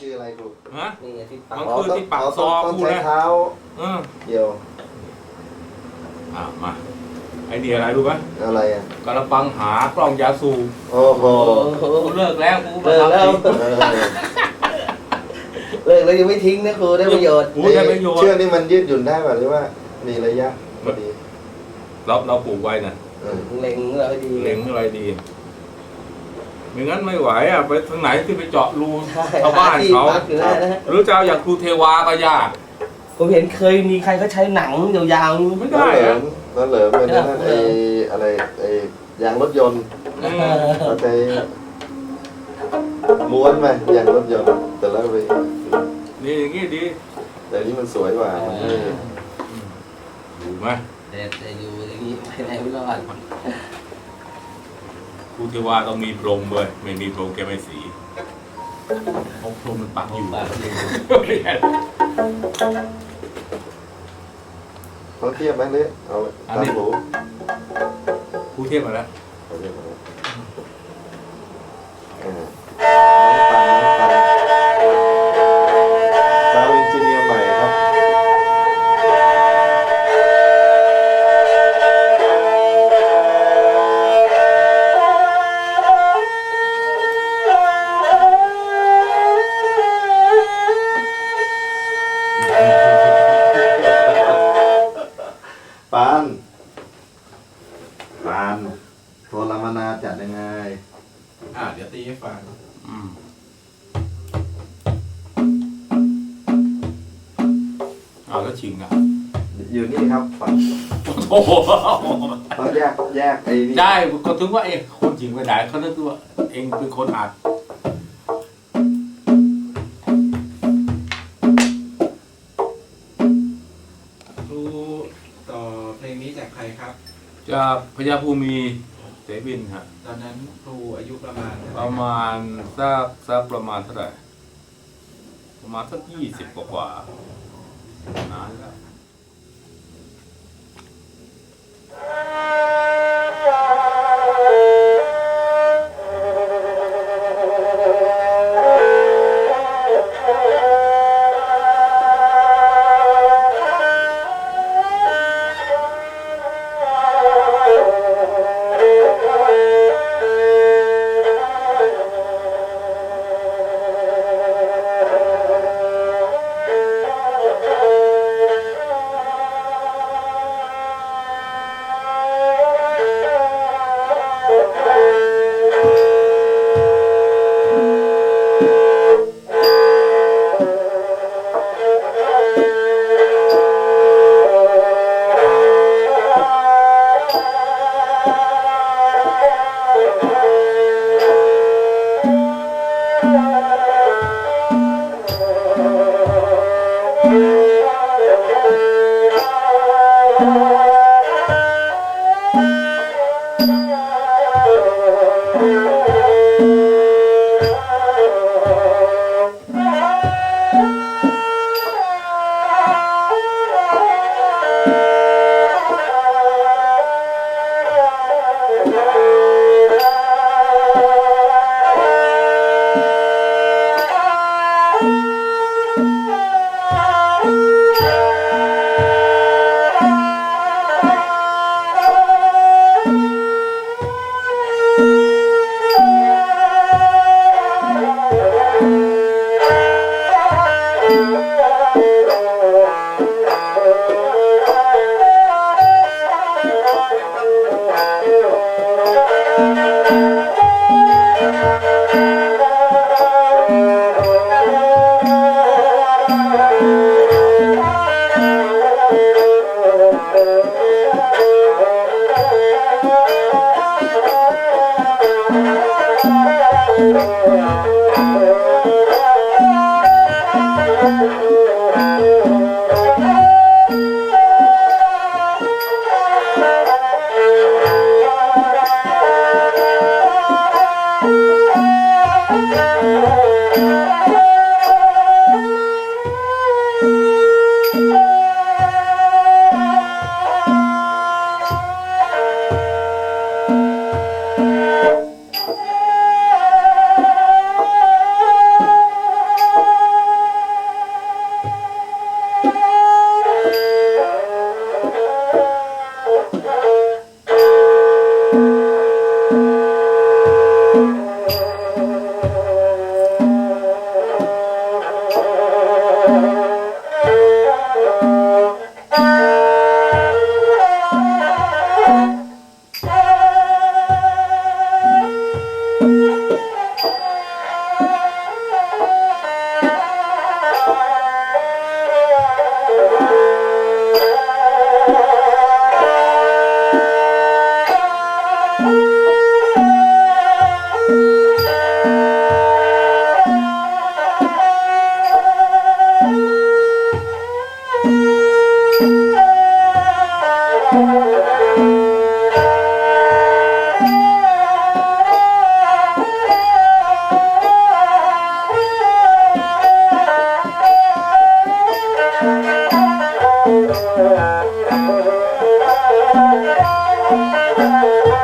คืออะไรครูฮะ นี่ไงที่ปักมันคือที่ปากซอต้องกูใช้นะ เท้าเออเกี่ยวอ่ามาไอ้นี่อะไรรู้ไหมอะไรอะกระปังหากล้องยาสูบโอ้โหโอ้โหกูเลิกแล้วกูมาเลิกแล้วทำอีกเออเลิกแล้วยังไม่ทิ้งนะครูได้ประโยชน์โอ้ยได้ประโยชน์เชือกนี่มันยืดหยุ่นได้ป่ะหรือว่ามีระยะพอดีเราเราปลูกไว้นะเออเล็งเราให้ดีเล็งอะไรดี ไม่งั้นไม่ไหวอะไปทางไหนที่ไปเจาะรูใช่ชาวบ้านหที่เขาปักอยู่ได้นะฮะ หรือจะเอาอย่างครูเทวาก็ยาก ผมเห็นเคยมีใครเขาใช้หนังยาวๆ ไม่นั่ได้นเหลิอะมนั่นเหลิมเป็นนั่นเอไอ้ออะไรไอ้ยางรถยนต์อืมเราใช้ม้วนไปยางรถยนต์แต่แล้วไปนี่อย่างงี้ดีแต่นี้มันสวยกว่ามันไม่ถูกไหมแต่แต่อยู่อย่างนี้ไปไหนไม่รอด ครูเทวาต้องมีพรมเว้ยไม่มีพรมแกไม่สีเพราะพรมมันปักอยู่ปักอยู่ต้องเทียบไหมหรือเอาอันตามนี้หูครูเทียบมาแล้ว ปานปานโทรมนาจัดยังไง อ่าเดี๋ยวตีให้ฟังอืมเอาแล้วชิงอะอยู่นี่ครับฝั่งโอ้โหต้องแยกแยกไอ้นี่ได้ก็ถึงว่าเองคนจริงไปไหนเขาต้องว่าเองเป็นคนอัด จากพญาภูมิเสบินฮะตอนนั้นครูอายุประมาณเท่าไหประมาณสักสักประมาณเท่าไหร่ประมาณสักยี่สิบกว่ากว่านานแล้ว Música Música Thank you.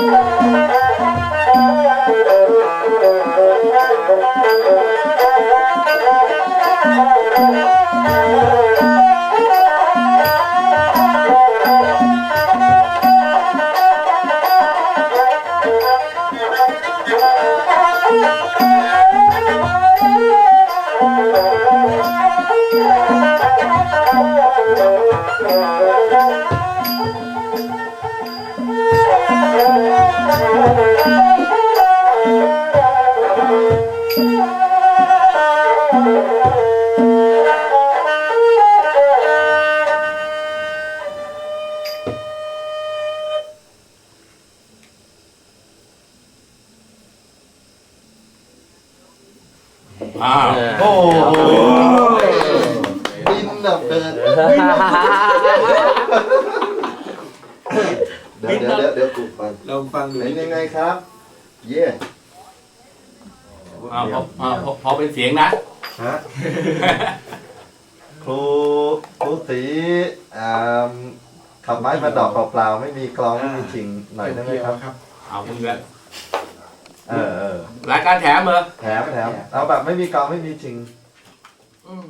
อ้ เกินเดี๋ยวเดี๋ยวเดี๋ยวเดี๋ยวกูฟังลองฟังดูเป็นยังไงครับ เย่อ้าพออ้าพอพอเป็นเสียงนะ ฮะครูครูสีอ่าขับไม้มาดอกเปล่าๆไม่มีกลองไม่มีชิงหน่อยได้ไหมครับ เอามึงละเออเออรายการแถมเหรอแถมแถมเอาแบบไม่มีกลองไม่มีชิง อืม